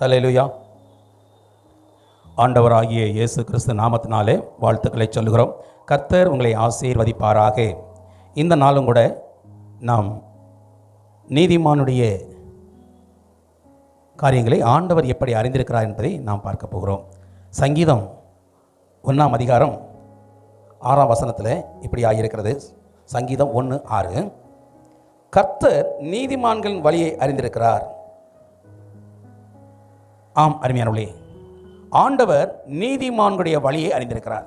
Hallelujah ஆண்டவராகிய இயேசு கிறிஸ்து நாமத்தினாலே வாழ்த்துக்களை சொல்லுகிறோம். கர்த்தர் உங்களை ஆசீர்வதிப்பாராக. இந்த நாளும் கூட நாம் நீதிமானுடைய காரியங்களை ஆண்டவர் எப்படி அறிந்திருக்கிறார் என்பதை நாம் பார்க்க போகிறோம். சங்கீதம் ஒன்றாம் அதிகாரம் ஆறாம் வசனத்தில் இப்படி ஆகியிருக்கிறது. சங்கீதம் ஒன்று ஆறு. கர்த்தர் நீதிமான்களின் வழியை அறிந்திருக்கிறார். ஆம் அருமையானவளே ஆண்டவர் நீதிமான்களுடைய வழியை அறிந்திருக்கிறார்.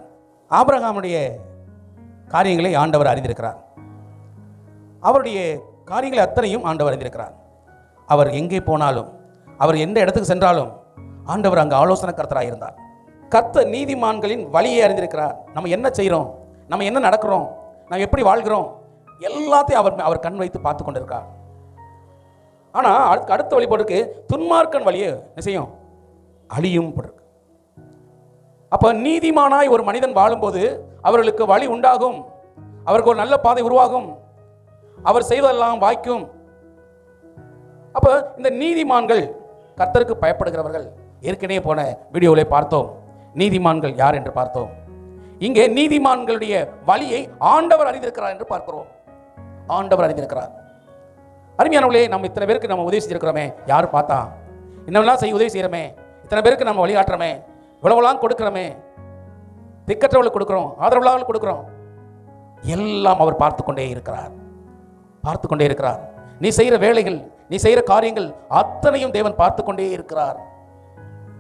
ஆபரகாமுடைய காரியங்களை ஆண்டவர் அறிந்திருக்கிறார். அவருடைய காரியங்களை அத்தனையும் ஆண்டவர் அறிந்திருக்கிறார். அவர் எங்கே போனாலும் அவர் எந்த இடத்துக்கு சென்றாலும் ஆண்டவர் அங்கே ஆலோசனை கர்த்தராக இருந்தார். கர்த்தர் நீதிமான்களின் வழியை அறிந்திருக்கிறார். நம்ம என்ன செய்கிறோம் நம்ம என்ன நடக்கிறோம்? நம்ம எப்படி வாழ்கிறோம்? எல்லாத்தையும் அவர் அவர் கண் வைத்து பார்த்து கொண்டிருக்கார் ஆனால் அதுக்கு அடுத்த வழி துன்மார்க்கன் வழியை செய்யும்? அழியும் அப்போ நீதிமானாய் ஒரு மனிதன் வாழும்போது அவர்களுக்கு வழி உண்டாகும். அவருக்கு ஒரு நல்ல பாதை உருவாகும். அவர் செய்வதெல்லாம் வாய்க்கும். அப்போ இந்த நீதிமான்கள் கர்த்தருக்கு பயப்படுகிறவர்கள் ஏற்கனவே போன வீடியோவில் பார்த்தோம். நீதிமான்கள் யார் என்று பார்த்தோம். இங்கே நீதிமான்களுடைய வழியை ஆண்டவர் அறிந்திருக்கிறார் என்று பார்க்கிறோம். ஆண்டவர் அறிந்திருக்கிறார். அருமையானவர்களே நம்ம இத்தனை பேருக்கு நம்ம உதவி செஞ்சிருக்கிறோமே யார் பார்த்தா? என்னெல்லாம் செய்ய உதவி செய்கிறோமே இத்தனை பேருக்கு நம்ம வழிகாட்டுறோமே. இவ்வளவுலாம் கொடுக்குறோமே. திக்கற்றவர்களுக்கு கொடுக்குறோம் ஆதரவுள்ளவர்களுக்கு கொடுக்குறோம். எல்லாம் அவர் பார்த்து கொண்டே இருக்கிறார். பார்த்து கொண்டே இருக்கிறார். நீ செய்கிற வேலைகள் நீ செய்கிற காரியங்கள் அத்தனையும் தேவன் பார்த்து கொண்டே இருக்கிறார்.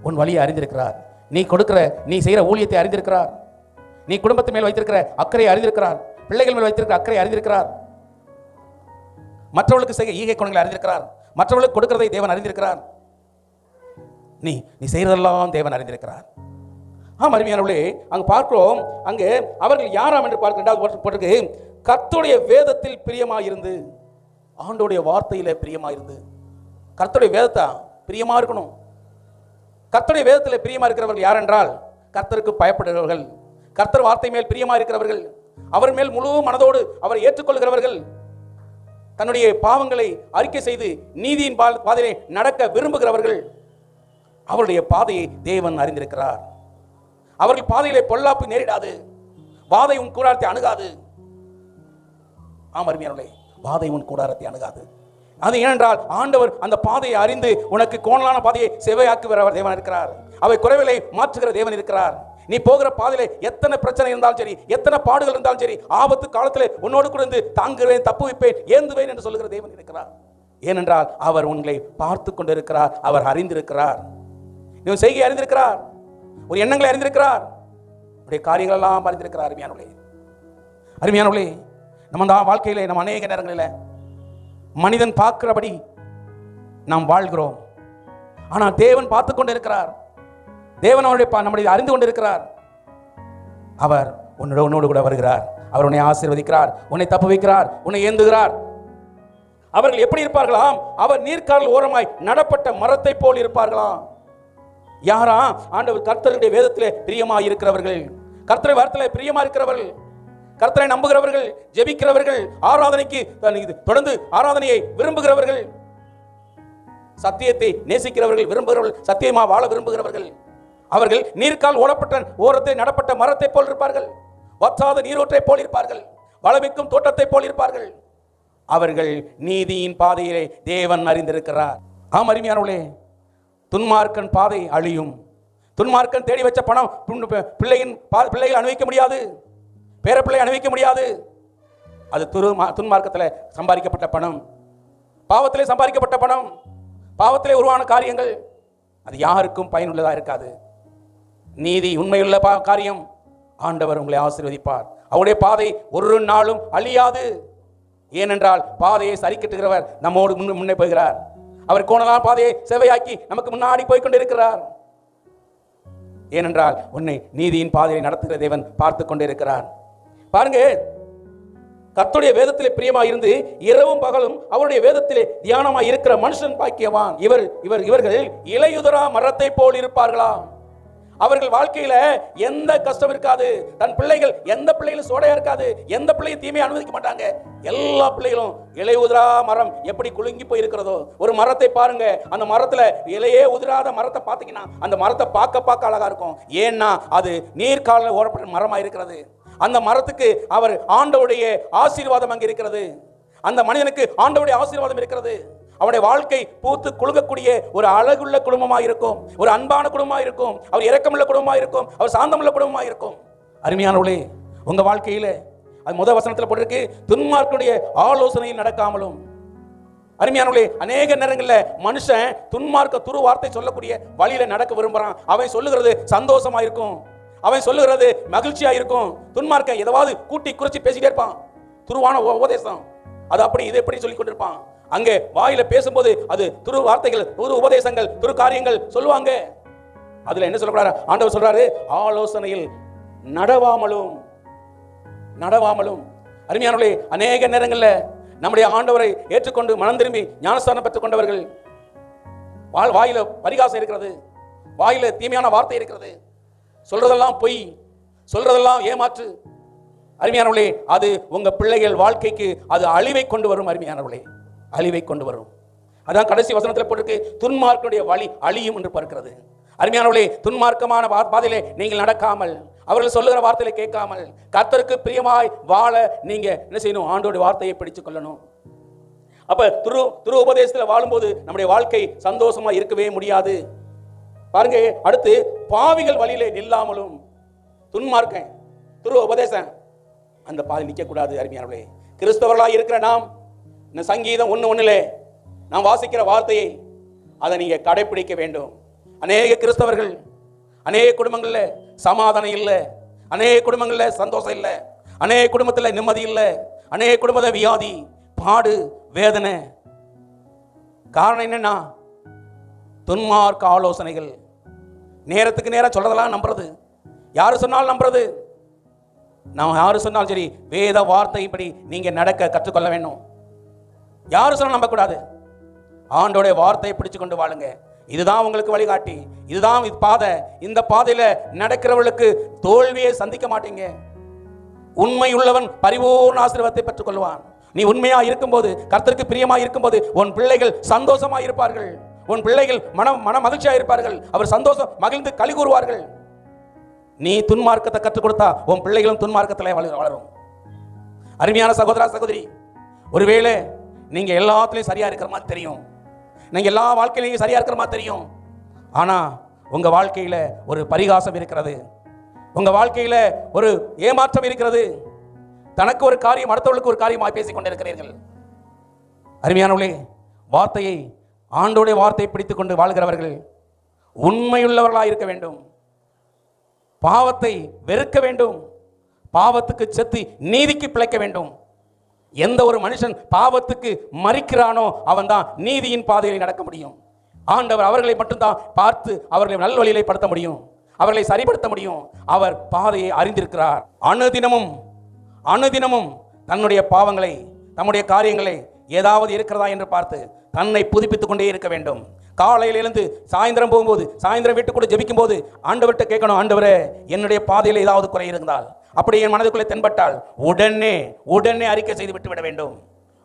உன் வழியை அறிந்திருக்கிறார். நீ கொடுக்கிற நீ செய்கிற ஊழியத்தை அறிந்திருக்கிறார். நீ குடும்பத்து மேல் வைத்திருக்கிற அக்கறையை அறிந்திருக்கிறார். பிள்ளைகள் மேல் வைத்திருக்கிற அக்கறை அறிந்திருக்கிறார். மற்றவர்களுக்கு செய்ய ஈகை குணங்களை அறிந்திருக்கிறார். மற்றவர்களுக்கு கொடுக்கிறதை தேவன் அறிந்திருக்கிறார். நீ நீ செய்கிறதெல்லாம் தேவன் அறிந்திருக்கிறார். ஆம் அருமையானவர்களே அங்கே பார்க்கிறோம் அங்கே அவர்கள் யாராம் என்று பார்க்க ரெண்டாவது போட்டிருக்கு. கர்த்துடைய வேதத்தில் பிரியமாயிருந்து ஆண்டோடைய வார்த்தையில பிரியமாயிருந்து. கர்த்தருடைய வேதத்தை? பிரியமாக இருக்கணும். கர்த்தருடைய வேதத்தில் பிரியமாக இருக்கிறவர்கள் யார் என்றால் கர்த்தருக்கு பயப்படுகிறவர்கள். கர்த்தர் வார்த்தை மேல் பிரியமாக இருக்கிறவர்கள். அவர் மேல் முழு மனதோடு அவரை ஏற்றுக்கொள்கிறவர்கள். தன்னுடைய பாவங்களை அறிக்கை செய்து நீதியின் பா- பாதையிலே நடக்க விரும்புகிறவர்கள். அவருடைய பாதையை தேவன் அறிந்திருக்கிறார். அவர்கள் பாதையிலே பொல்லாப்பு நேரிடாது. வாதை உன் கூடாரத்தை அணுகாது. ஆம் அருமையானவர்களே வாதை உன் கூடாரத்தை அணுகாது. அது ஏனென்றால் ஆண்டவர் அந்த பாதையை அறிந்து உனக்கு கோணலான பாதையை செவையாக்குகிறவர் தேவன் இருக்கிறார். அவை குறைவிலை மாற்றுகிற தேவன் இருக்கிறார். நீ போகிற பாதையில எத்தனை பிரச்சனை இருந்தாலும் சரி எத்தனை பாடுகள் இருந்தாலும் சரி ஆபத்து காலத்தில் உன்னோடு கூட இருந்து தாங்குகிறேன் தப்பு வைப்பேன் ஏந்துவேன் என்று சொல்லுகிற தேவன் இருக்கிறார். ஏனென்றால் அவர் உங்களை பார்த்து கொண்டிருக்கிறார் அவர் அறிந்திருக்கிறார். உன் செய்கை அறிந்திருக்கிறார். ஒரு எண்ணங்களை அறிந்திருக்கிறார். உடைய காரியங்கள் எல்லாம் அறிந்திருக்கிறார் அருமையானவளே அருமையானவளே நம்ம தான் வாழ்க்கையில் நம்ம அநேக நேரங்களில் மனிதன் பார்க்கிறபடி நாம் வாழ்கிறோம். ஆனால் தேவன் பார்த்து கொண்டு இருக்கிறார் தேவன் அவருடைய பா- நம்முடைய அறிந்து கொண்டிருக்கிறார். அவர் உன்னோட உன்னோடு கூட வருகிறார். அவர் உன்னை ஆசீர்வதிக்கிறார். உன்னை தப்பு வைக்கிறார். உன்னை ஏந்துகிறார். அவர்கள் எப்படி இருப்பார்களாம்? அவர் நீர்க்கால் ஓரமாய் நடப்பட்ட மரத்தை போல் இருப்பார்களாம். யாரா ஆண்டவர் கர்த்தருடைய வேதத்திலே பிரியமா இருக்கிறவர்கள் கர்த்தரை வார்த்தையில பிரியமா இருக்கிறவர்கள் கர்த்தரை நம்புகிறவர்கள் ஜெபிக்கிறவர்கள் ஆராதனைக்கு தன் தொடர்ந்து ஆராதனையை விரும்புகிறவர்கள். சத்தியத்தை நேசிக்கிறவர்கள் விரும்புகிறவர்கள் சத்தியமா வாழ விரும்புகிறவர்கள். அவர்கள் நீர்க்கால் ஓடப்பட்ட ஓரத்தை நடப்பட்ட மரத்தை போல் இருப்பார்கள். வற்றாத நீரோற்றை போல் இருப்பார்கள். வளமிக்கும் தோட்டத்தை போல் இருப்பார்கள். அவர்கள் நீதியின் பாதையிலே தேவன் அறிந்திருக்கிறார். ஆம் அருமையானவளே துன்மார்க்கன் பாதை அழியும். துன்மார்க்கன் தேடி வச்ச பணம் பிள்ளையின் பா- பிள்ளைகள் அனுபவிக்க முடியாது. பேரப்பிள்ளை அனுபவிக்க முடியாது. அது துரு துன்மார்க்கத்தில் சம்பாதிக்கப்பட்ட பணம். பாவத்திலே சம்பாதிக்கப்பட்ட பணம். பாவத்திலே உருவான காரியங்கள். அது யாருக்கும் பயனுள்ளதாக இருக்காது. நீதி உண்மையுள்ள பா காரியம். ஆண்டவர் உங்களை ஆசீர்வதிப்பார். அவருடைய பாதை ஒரு நாளும் அழியாது. ஏனென்றால் பாதையை சரிக்கட்டுகிறவர் நம்மோடு முன்னே போகிறார். அவர் கோணலான பாதையை சேவையாக்கி நமக்கு முன்னாடி போய் கொண்டிருக்கிறார் ஏனென்றால் உன்னை நீதியின் பாதையை நடத்துகிற தேவன் பார்த்து கொண்டிருக்கிறார். பாருங்க கத்துடைய வேதத்திலே பிரியமா இருந்து இரவும் பகலும் அவருடைய வேதத்திலே தியானமாய் இருக்கிற மனுஷன் பாக்கியவான். இவர் இவர் இவர்கள் இலையுதரா மரத்தை போல் இருப்பார்களா அவர்கள் வாழ்க்கையில எந்த கஷ்டம் இருக்காது. தன் பிள்ளைகள் எந்த பிள்ளைகளும் சோடையா இருக்காது. எந்த பிள்ளையும் தீமையை அனுமதிக்க மாட்டாங்க. எல்லா பிள்ளைகளும் இலை உதிரா மரம் எப்படி குலுங்கி போய் இருக்கிறதோ ஒரு மரத்தை பாருங்க. அந்த மரத்துல இலையே உதிராத மரத்தை பார்த்தீங்கன்னா அந்த மரத்தை பார்க்க பார்க்க அழகா இருக்கும். ஏன்னா அது நீர்காலில் ஓரப்பட்ட மரமா இருக்கிறது அந்த மரத்துக்கு அவர் ஆண்டவுடைய ஆசீர்வாதம் அங்கே இருக்கிறது. அந்த மனிதனுக்கு ஆண்டவுடைய ஆசீர்வாதம் இருக்கிறது. அவருடைய வாழ்க்கை பூத்து குழுகக்கூடிய ஒரு அழகுள்ள குடும்பமாக இருக்கும் ஒரு அன்பான குடும்பமாக இருக்கும் அவர் இரக்கமுள்ள குடும்பமாக இருக்கும் அவர் சாந்தமுள்ள குடும்பமாக இருக்கும் அருமையானவளே உங்கள் வாழ்க்கையில் அது முத வசனத்தில் போட்டிருக்கு துன்மார்க்கனுடைய ஆலோசனையில் நடக்காமலும். அருமையானவளே அநேக நேரங்களில் மனுஷன் துன்மார்க்க துரு வார்த்தை சொல்லக்கூடிய வழியில் நடக்க விரும்புகிறான் அவன் சொல்லுகிறது சந்தோஷமாக இருக்கும் அவன் சொல்லுகிறது மகிழ்ச்சியாக இருக்கும் துன்மார்க்க எதாவது கூட்டி குறைச்சி பேசிட்டே இருப்பான். துருவான உபதேசம் அது அப்படி இது எப்படி சொல்லி கொண்டிருப்பான்? அங்கே வாயில பேசும்போது அது துரு வார்த்தைகள் துரு உபதேசங்கள் துரு காரியங்கள் சொல்லுவாங்க. அதுல என்ன சொல்லக்கூடாது ஆண்டவர் சொல்றாரு ஆலோசனையில் நடவாமலும் நடவாமலும். அருமையானவர்களே அநேக நேரங்களில் நம்முடைய ஆண்டவரை ஏற்றுக்கொண்டு மனம் திரும்பி ஞானஸ்தானம் பெற்றுக் கொண்டவர்கள் வாழ் வாயில பரிகாசம் இருக்கிறது வாயில தீமையான வார்த்தை இருக்கிறது. சொல்றதெல்லாம் பொய் சொல்றதெல்லாம் ஏமாற்று. அருமையானவர்களே அது உங்க பிள்ளைகள் வாழ்க்கைக்கு அது அழிவை கொண்டு வரும் அருமையானவர்களே. அழிவை கொண்டு வரும். அதான் கடைசி வசனத்தில் போட்டிருக்கு துன்மார்க்கனுடைய வழி அழியும் என்று பார்க்கிறது. அருமையானவர்களே துன்மார்க்கமான பாதையிலே நீங்கள் நடக்காமல் அவர்கள் சொல்லுகிற வார்த்தையில கேட்காமல் கர்த்தருக்கு பிரியமாய் வாழ நீங்க என்ன செய்யணும்? ஆண்டோட வார்த்தையை பிடிச்சு கொள்ளணும். அப்ப துரு துரு உபதேசத்தில் வாழும்போது நம்முடைய வாழ்க்கை சந்தோஷமா இருக்கவே முடியாது. பாருங்க அடுத்து பாவிகள் வழியிலே நில்லாமலும் துன்மார்க்கன் துரு உபதேசம் அந்த பாதை நிற்கக்கூடாது அருமையானவர்களே. கிறிஸ்தவர்களாக இருக்கிற நாம் இந்த சங்கீதம் ஒன்று ஒன்றிலே நாம் வாசிக்கிற வார்த்தையை அதை நீங்கள் கடைப்பிடிக்க வேண்டும். அநேக கிறிஸ்தவர்கள் அநேக குடும்பங்களில் சமாதானம் இல்லை அநேக குடும்பங்களில் சந்தோஷம் இல்லை அநேக குடும்பத்தில் நிம்மதி இல்லை அநேக குடும்பத்தில் வியாதி பாடு வேதனை. காரணம் என்னன்னா துன்மார்க்க ஆலோசனைகள். நேரத்துக்கு நேரம் சொல்கிறதெல்லாம் நம்புறது. யார் சொன்னாலும் நம்புறது. நான் யார் சொன்னாலும் சரி வேத வார்த்தைப்படி நீங்கள் நடக்க கற்றுக்கொள்ள வேண்டும். யாரும் சொல்ல நம்பக்கூடாது. ஆண்டோடைய வார்த்தையை பிடிச்சு கொண்டு வாழுங்க. இதுதான் உங்களுக்கு வழிகாட்டி. இதுதான் இது பாதை. இந்த பாதையில் நடக்கிறவர்களுக்கு தோல்வியை சந்திக்க மாட்டீங்க. உண்மை உள்ளவன் பரிபூர்ண ஆசீர்வாதத்தை பெற்றுக்கொள்வான். நீ உண்மையா இருக்கும்போது கர்த்தருக்கு பிரியமா இருக்கும்போது உன் பிள்ளைகள் சந்தோஷமா இருப்பார்கள். உன் பிள்ளைகள் மனம் மன மகிழ்ச்சியா இருப்பார்கள். அவர் சந்தோஷம் மகிழ்ந்து களி கூறுவார்கள். நீ துன்மார்க்கத்தை கற்றுக் கொடுத்தா உன் பிள்ளைகளும் துன்மார்க்கத்தில் வளரும். அருமையான சகோதரா சகோதரி ஒருவேளை நீங்க எல்லாத்துலயும் சரியா இருக்கிற மாதிரி தெரியும். நீங்க எல்லா வாழ்க்கையிலையும் சரியா இருக்கிற மாதிரி தெரியும். ஆனா உங்க வாழ்க்கையில ஒரு பரிகாசம் இருக்கிறது. உங்க வாழ்க்கையில ஒரு ஏமாற்றம் இருக்கிறது. தனக்கு ஒரு காரியம் அடுத்தவர்களுக்கு ஒரு காரியமாக பேசிக் கொண்டிருக்கிறீர்கள். அருமையானவர்களே வார்த்தையை ஆண்டோடைய வார்த்தையை பிடித்துக் கொண்டு வாழ்கிறவர்கள் உண்மையுள்ளவர்களாக இருக்க வேண்டும். பாவத்தை வெறுக்க வேண்டும். பாவத்துக்கு செத்து நீதிக்கு பிழைக்க வேண்டும். எந்த ஒரு மனுஷன் பாவத்துக்கு மறிக்கிறானோ அவன்தான் நீதியின் பாதையில் நடக்க முடியும். ஆண்டவர் அவர்களை மட்டும்தான் பார்த்து அவர்களை நல்வழியிலே படுத்த முடியும். அவர்களை சரிப்படுத்த முடியும். அவர் பாதையை அறிந்திருக்கிறார். அணுதினமும் அணுதினமும் தன்னுடைய பாவங்களை தம்முடைய காரியங்களை ஏதாவது இருக்கிறதா என்று பார்த்து தன்னை புதுப்பித்துக் கொண்டே இருக்க வேண்டும். காலையில் எழுந்து சாயந்தரம் போகும்போது சாயந்தரம் வீட்டுக்குள்ளே ஜபிக்கும் போது ஆண்டவர்கிட்ட கேட்கணும் ஆண்டவரே என்னுடைய பாதையில் ஏதாவது குறை இருந்தால் அப்படி என் மனதுக்குள்ளே தென்பட்டால் உடனே உடனே அறிக்கை செய்து விட்டு விட வேண்டும்.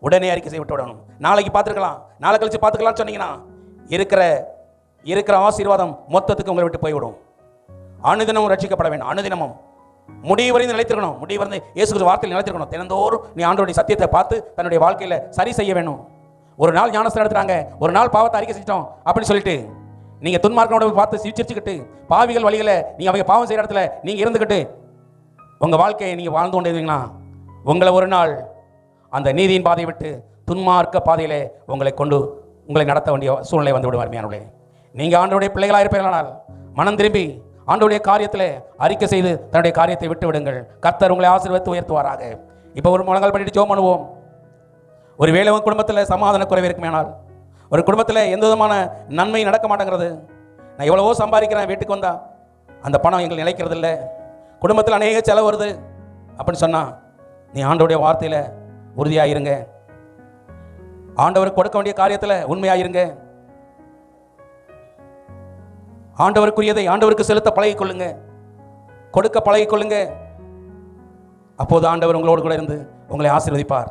உடனே அறிக்கை செய்து விட்டு விடணும். நாளைக்கு பார்த்துக்கலாம் நாளை கழிச்சு பார்த்துக்கலாம்னு சொன்னீங்கன்னா இருக்கிற இருக்கிற ஆசீர்வாதம் மொத்தத்துக்கு உங்களை விட்டு போய்விடும். அனுதினமும் ரட்சிக்கப்பட வேண்டும். அனுதினமும். முடிவு வரைந்து நிலைத்திருக்கணும். முடிவு வரைந்து இயேசு வார்த்தையில் நிலைத்திருக்கணும். தினந்தோறும் நீ ஆண்டோடைய சத்தியத்தை பார்த்து தன்னுடைய வாழ்க்கையில் சரி செய்ய வேணும் ஒரு நாள் ஞானஸ்தானம் எடுத்துறாங்க ஒரு நாள் பாவத்தை அறிக்கை செஞ்சிட்டோம் அப்படின்னு சொல்லிட்டு நீங்கள் துன்மார்க்கனோட பார்த்து சிரிச்சிருச்சுக்கிட்டு பாவிகள் வழிகளை நீங்கள் அவங்க பாவம் செய்கிற இடத்துல நீங்கள் இருந்துக்கிட்டு உங்கள் வாழ்க்கையை நீங்கள் வாழ்ந்து கொண்டு இருந்தீங்கன்னா உங்களை ஒரு நாள் அந்த நீதியின் பாதையை விட்டு துன்மார்க்க பாதையில் உங்களை கொண்டு உங்களை நடத்த வேண்டிய சூழ்நிலை வந்து விடுவார் அருமையானவர்களே நீங்கள் ஆண்டோடைய பிள்ளைகளாக இருப்பீர்களானால் மனம் திரும்பி ஆண்டோடைய காரியத்தில் அறிக்கை செய்து தன்னுடைய காரியத்தை விட்டு விடுங்கள். கர்த்தர் உங்களை ஆசீர்வத்து உயர்த்துவாராக. இப்போ ஒரு முழங்கால் பண்ணிட்டு ஜோம் பண்ணுவோம். ஒரு வேலை உன் குடும்பத்தில் சமாதான குறைவு இருக்குமேனால்? ஒரு குடும்பத்தில் எந்த விதமான நன்மை நடக்க மாட்டேங்கிறது? நான் எவ்வளவோ சம்பாதிக்கிறேன் வீட்டுக்கு வந்தால் அந்த பணம் எங்களை நிலைக்கிறது இல்லை குடும்பத்தில் அநேக செலவு வருது. அப்படின்னு சொன்னால் நீ ஆண்டோடைய வார்த்தையில் உறுதியாக இருங்க ஆண்டவருக்கு கொடுக்க வேண்டிய காரியத்தில் உண்மையாக இருங்க ஆண்டவருக்குரியதை ஆண்டவருக்கு செலுத்த பழகிக்கொள்ளுங்க. கொடுக்க பழகிக்கொள்ளுங்க. அப்போது ஆண்டவர் உங்களோடு கூட இருந்து உங்களை ஆசீர்வதிப்பார்.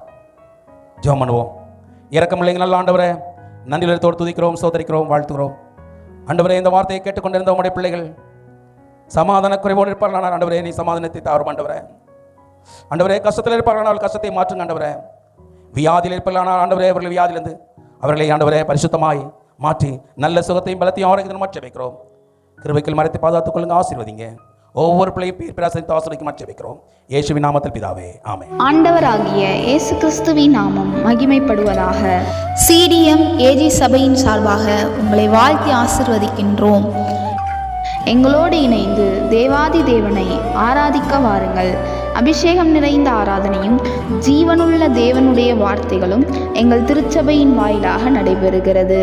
ஜோம் பண்ணுவோம். இறக்கமில்லைங்க நல்ல ஆண்டவரே நன்றிலத்தோடு துதிக்கிறோம் சோதரிக்கிறோம் வாழ்த்துகிறோம். ஆண்டவரே இந்த வார்த்தையை கேட்டுக்கொண்டிருந்த உடைய பிள்ளைகள் சமாதான குறைவோடு இருப்பார்கள் ஆண்டவரே நீ சமாதானத்தை தாரும் ஆண்டவரே. ஆண்டவரே கஷ்டத்தில் இருப்பார்களானால் கஷ்டத்தை மாற்றுங்க ஆண்டவரே. வியாதியில் இருப்பார்கள் ஆண்டவரே அவர்கள் வியாதியிலிருந்து அவர்களை ஆண்டவரே பரிசுத்தமாய் மாற்றி நல்ல சுகத்தையும் பலத்தையும் ஆரோக்கியத்தையும் மாற்றி வைக்கிறோம். கிருபைகள் மரத்தை பாதுகாத்துக் கொள்ளுங்க ஆசீர்வதிங்க. ஒவ்வொரு பிள்ளையும் பேர் பேராசிரியத்தை ஆசிரியக்கு மாற்றி வைக்கிறோம் இயேசுவின் நாமத்தில் பிதாவே ஆமென். ஆண்டவராகிய இயேசு கிறிஸ்துவின் நாமம் மகிமைப்படுவதாக. சிடிஎம் ஏஜி சபையின் சார்பாக உங்களை வாழ்த்தி ஆசிர்வதிக்கின்றோம். எங்களோடு இணைந்து தேவாதி தேவனை ஆராதிக்க வாருங்கள். அபிஷேகம் நிறைந்த ஆராதனையும் ஜீவனுள்ள தேவனுடைய வார்த்தைகளும் எங்கள் திருச்சபையின் வாயிலாக நடைபெறுகிறது.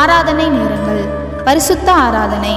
ஆராதனை நேரங்கள் பரிசுத்த ஆராதனை